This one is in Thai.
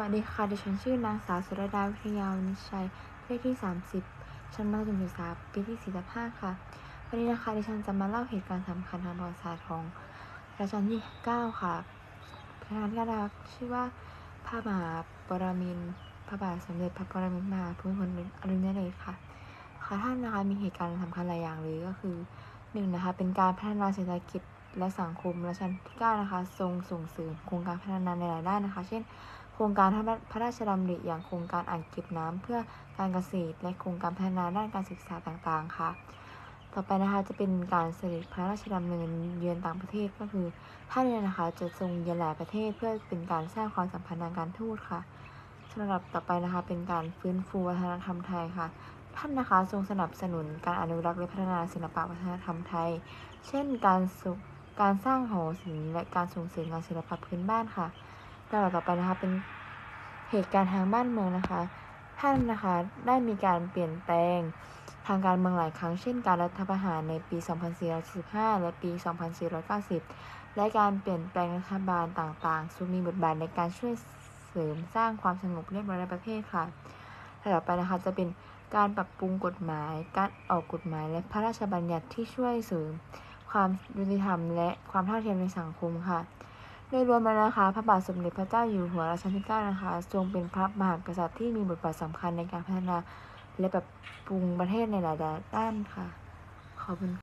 วัสดีค่ะ ดิฉันชื่อนางสาวสุรดาวิทยาวินิจฉัย เลขที่ 30 ชั้นมัธยมศึกษาปีที่ 45 ค่ะ วันนี้นะคะดิฉันจะมาเล่าเหตุการณ์สำคัญทางประวัติศาสตร์ของรัชกาลที่ 9 ค่ะประธานที่รักชื่อว่าพระมหาปรมินพระบาทสมเด็จพระปรมินทรมหาภูมิพลอดุลยเดชค่ะ ค่ะท่านนะคะมีเหตุการณ์สำคัญหลายอย่างเลยก็คือหนึ่งนะคะเป็นการพัฒนาเศรษฐกิจและสังคมรัชกาลที่ 9 นะคะ ทรงส่งเสริมโครงการพัฒนาในหลายด้านนะคะ เช่น โครงการพระราชดำริอย่างโครงการอ่างเก็บน้ำเพื่อการเกษตรและโครงการพัฒนาด้านการศึกษาต่างๆ ค่ะ ต่อไปนะคะจะเป็นการเสด็จพระราชดำเนินเยือนต่างประเทศก็คือท่านเนี่ยนะคะจะทรงเยือนหลายประเทศเพื่อเป็นการสร้างความสัมพันธ์ทางการทูตค่ะสำหรับต่อไปนะคะเป็นการฟื้นฟูวัฒนธรรมไทยค่ะ ท่านนะคะทรงสนับสนุนการอนุรักษ์และพัฒนาศิลปวัฒนธรรมไทย เช่น การสุการสร้างหอศิลป์และการส่งเสริมงานศิลปะพื้นบ้านค่ะ ลำดับต่อไปนะคะเป็นเหตุการณ์ทางบ้านเมืองนะคะ ท่านนะคะได้มีการเปลี่ยนแปลงทางการเมืองหลายครั้งเช่นการรัฐประหารในปี 2445และปี 2490 และการเปลี่ยนแปลงรัฐบาลต่างๆซึ่งมีบทบาทในการช่วยเสริมสร้างความสงบเรียบร้อยในประเทศค่ะต่อไปนะคะจะเป็นการปรับปรุงกฎหมาย การออกกฎหมาย และพระราชบัญญัติที่ช่วยเสริมความยุติธรรมและความเท่าเทียมในสังคมค่ะ ดยรวมแล้วนะคะพระบาทสมเด็จพระเจ้าอยู่หัวรัชกาลที่9นะคะทรงเป็นพระมหากษัตริย์ที่มีบทบาทสำคัญในการพัฒนาและปรับปรุงประเทศในหลายด้านค่ะขอบคุณ